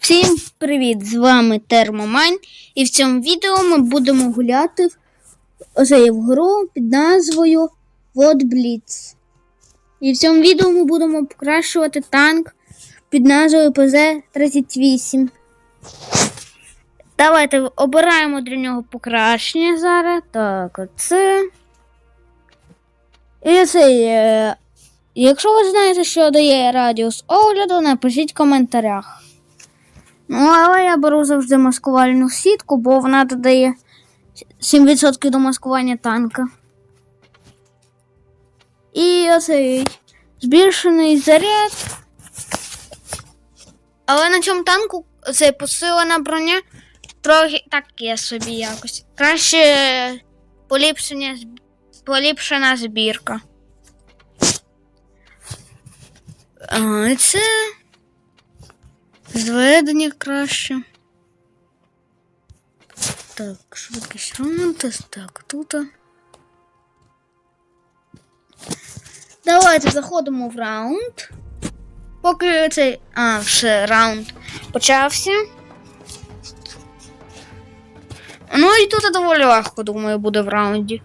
Всім привіт! З вами Термомайн. І в цьому відео ми будемо гуляти в, гру під назвою Вот Blitz. І в цьому відео ми будемо покращувати танк під назвою ПЗ-38. Давайте обираємо для нього покращення зараз. Так, оце. І цей. е, Якщо ви знаєте, що дає радіус огляду, напишіть в коментарях. Ну, але я беру завжди маскувальну сітку, бо вона додає 7% до маскування танка. І оцей збільшений заряд. Але на цьому танку цей посилена броня трохи таке собі якось. Краще поліпшення, поліпшена збірка. А, це зведення краще. Так, швидкість ремонту. Так, тут. Давайте заходимо в раунд. Поки цей. А, все, раунд почався. Ну і тут доволі легко, думаю, буде в раунді.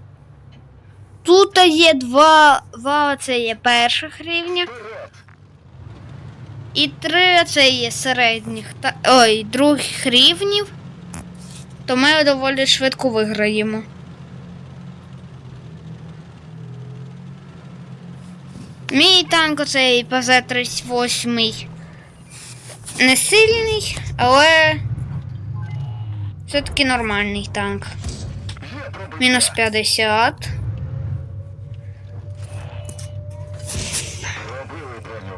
Тут є два, два це є перших рівня. І три це є середніх та ой, других рівнів. То ми доволі швидко виграємо. Мій танк оцей ПЗ-38 не сильний, але все-таки нормальний танк. Мінус 50.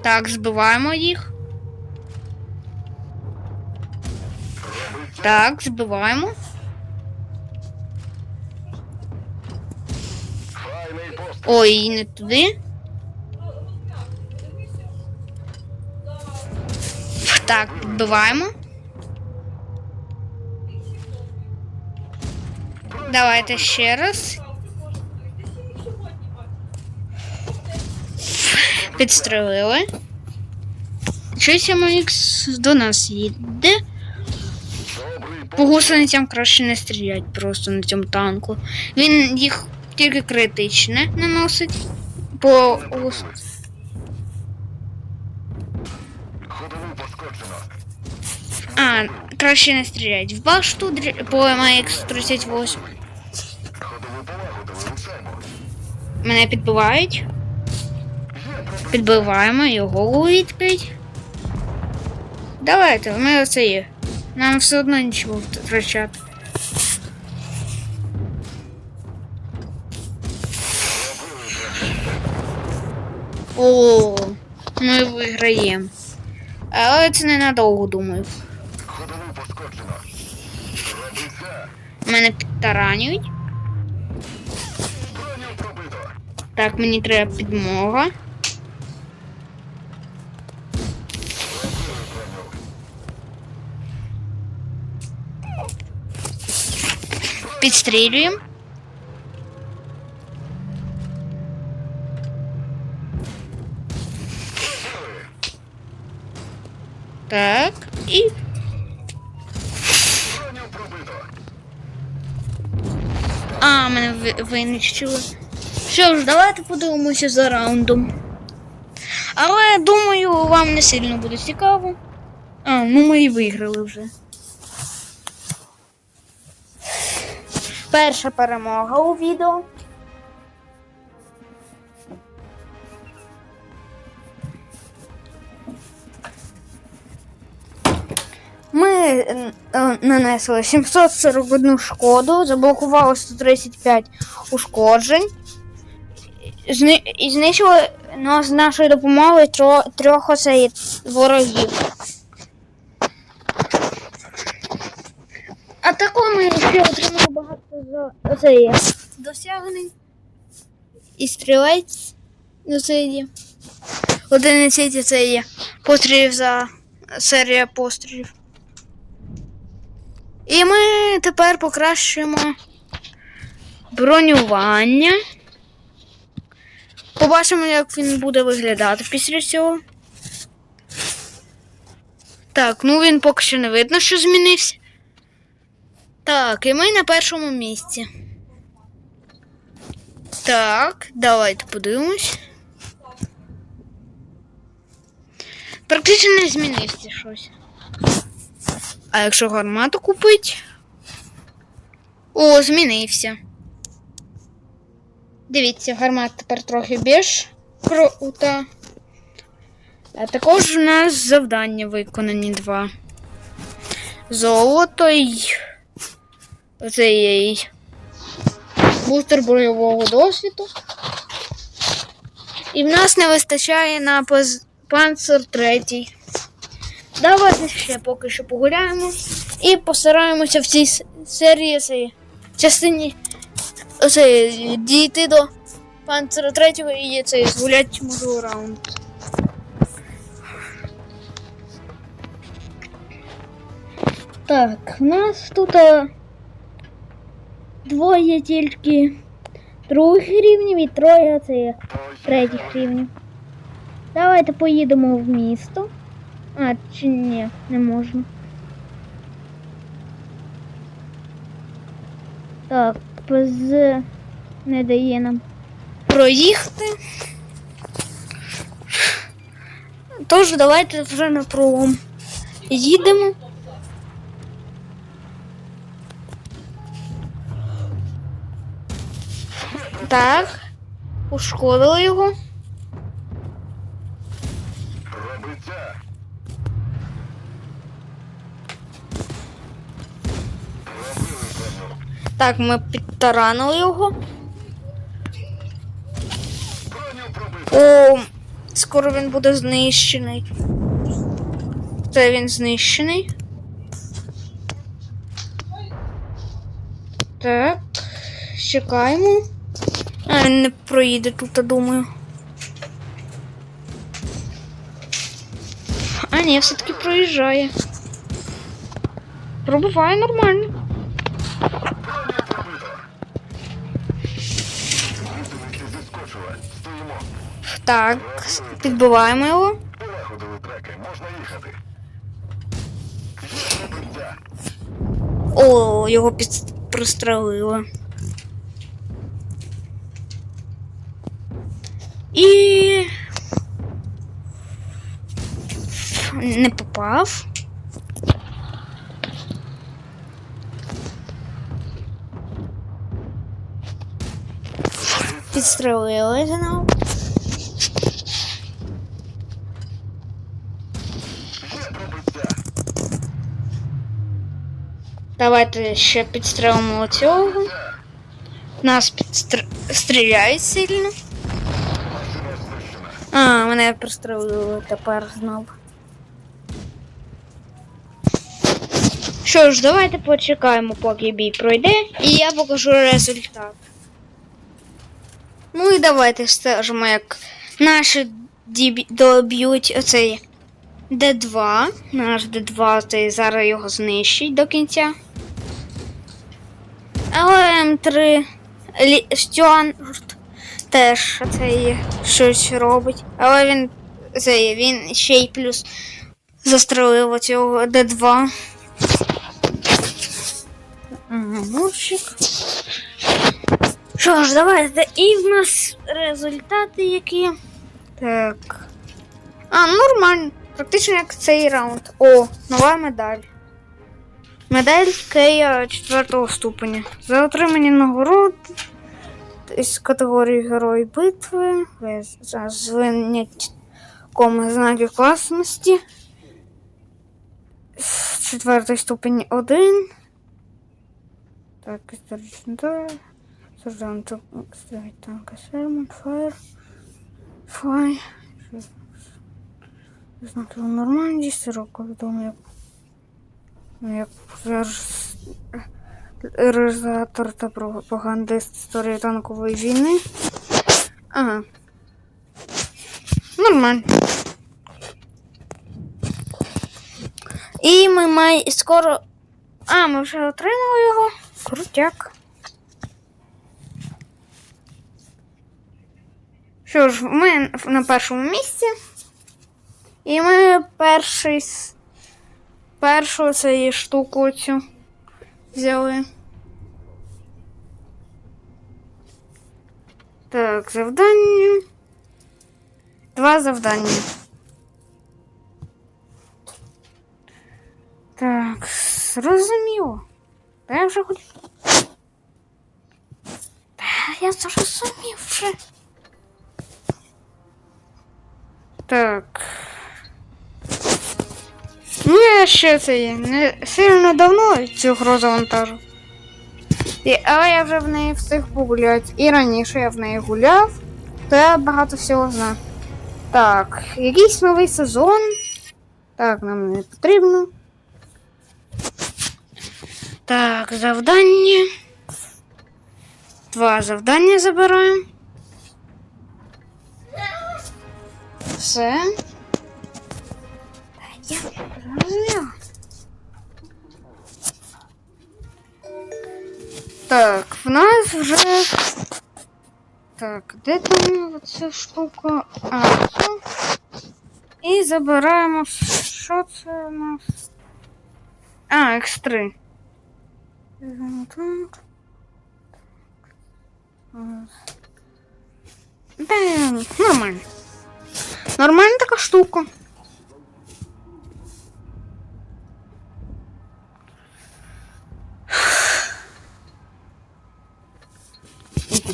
Так, збиваємо їх. Так, збиваємо. Ой, не туди. Так, підбиваємо. Давайте ще раз. Підстрелили. Щось Ікс до нас їде. По гусеницям краще не стрілять просто на цьому танку. Він їх тільки критичне наносить. По гус... А, краще не стрілять. В башту по MX-38. Ходову полагодили рушаємо. Мене підбивають. Підбиваємо його у відповідь. Давайте, ми оце є. Нам все одно нічого втрачати. О, ми виграємо. Але це ненадовго, думаю. Мене підтаранюють. Так, мені треба підмога. Підстрілюємо. Так, і А, мене ви- винищили. Що ж, давайте подивимося за раундом. Але думаю, вам не сильно буде цікаво. А, ну ми і виграли вже. Перша перемога у відео. Ми е, е, нанесли 741 шкоду, заблокували 135 ушкоджень. І знищили ну, з нашою допомогою трьох оцей ворогів. А також ми ще отримали багато за оцей досягнень. І стрілець на досиді. Одиниці це є пострілів за серія пострілів. І ми тепер покращуємо бронювання. Побачимо, як він буде виглядати після цього. Так, ну він поки що не видно, що змінився. Так, і ми на першому місці. Так, давайте подивимось. Практично не змінився щось. А якщо гармату купить? О, змінився. Дивіться, гармат тепер трохи більш крута. А також у нас завдання виконані два. Золото й оцей бустер бойового досвіду. І в нас не вистачає на панцир третій. Давайте ще поки що погуляємо і постараємося в цій серії цій частині оце, дійти до панцира третього і цей згуляти можливо раунд. Так, в нас тут а, двоє тільки других рівнів і троє це третіх рівнів. Давайте поїдемо в місто. А, чи ні, не можна. Так, ПЗ не дає нам проїхати. Тож давайте вже на пролом. Їдемо. Так. Ушкодили його. Пробиття. Так, ми підтаранили його. О, скоро він буде знищений. Це він знищений. Так, чекаємо. А, не проїде тут, думаю. А, ні, все-таки проїжджає. Пробиває нормально. Так, підбиваємо його. О, його під... пристрелили. І. Не попав. Підстрелили знову. Давайте ще підстрелимо цього. Нас підстріляють сильно. Мене пристрелили тепер знову. Що ж, давайте почекаємо, поки бій пройде, і я покажу результат. Ну і давайте стежимо, як наші доб'ють оцей Д2. Наш Д2 цей зараз його знищить до кінця. Але М3 Лі... Стюарт теж цей щось робить. Але він цей, він ще й плюс застрелив оцього Д2. Мурчик. Що ж, давайте. І в нас результати які. Так. А, нормально. Практично як цей раунд. О, нова медаль. Медаль Кея 4 ступеня. За отримання нагород із категорії Герой битви. звинять коми знаків класності. Четвертий ступень 1. Так, історичний дар. Сержант стоять танка Шерман, Фаєр. Фай. Знаки у Нормандії, сироко відомо як. ну, Як зараз реалізатор та пропагандист історії танкової війни. Ага. Нормально. І ми май скоро. А, ми вже отримали його. Крутяк. Що ж, ми на першому місці. І ми перший першу цієї штуку цю взяли. Так, завдання. Два завдання. Так, зрозуміло. Та я вже хоч. Та я зрозумів вже. Так. Ну, я ще це є. Не сильно давно цю гру завантажу. І, але я вже в неї встиг погуляти. І раніше я в неї гуляв, то я багато всього знаю. Так, якийсь новий сезон. Так, нам не потрібно. Так, завдання. Два завдання забираємо. Все. Я зрозуміла. Так, в нас вже. Так, де там ця штука? А, цю. І забираємо. Що це у нас? А, X3. Так. Да, нормально. Нормальна така штука.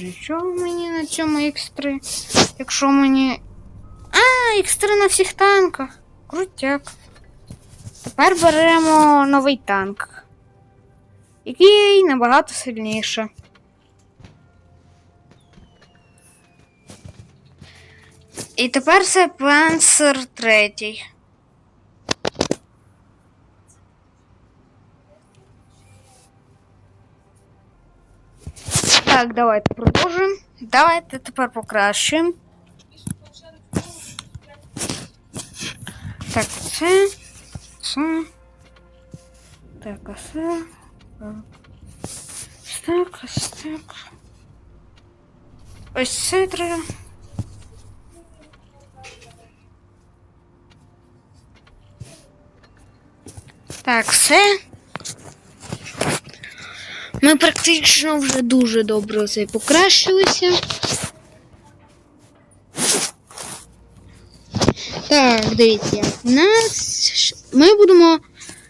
І чого мені на цьому X3? Якщо мені. А, X3 на всіх танках. Крутяк. Тепер беремо новий танк, який набагато сильніше. І тепер це Панцер третій. Так, давайте продовжимо. Давайте тепер покращимо. Так, це. Це. Так. Ось так, ось так. Ось це. Так, все. Ми практично вже дуже добре це покращилися. Так, дивіться. Нас ми будемо в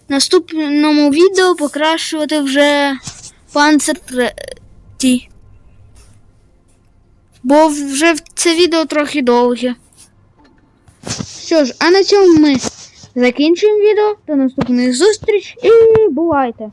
наступному відео покращувати вже панцир третій. Бо вже це відео трохи довге. Що ж, а на цьому ми закінчуємо відео. До наступних зустріч і бувайте!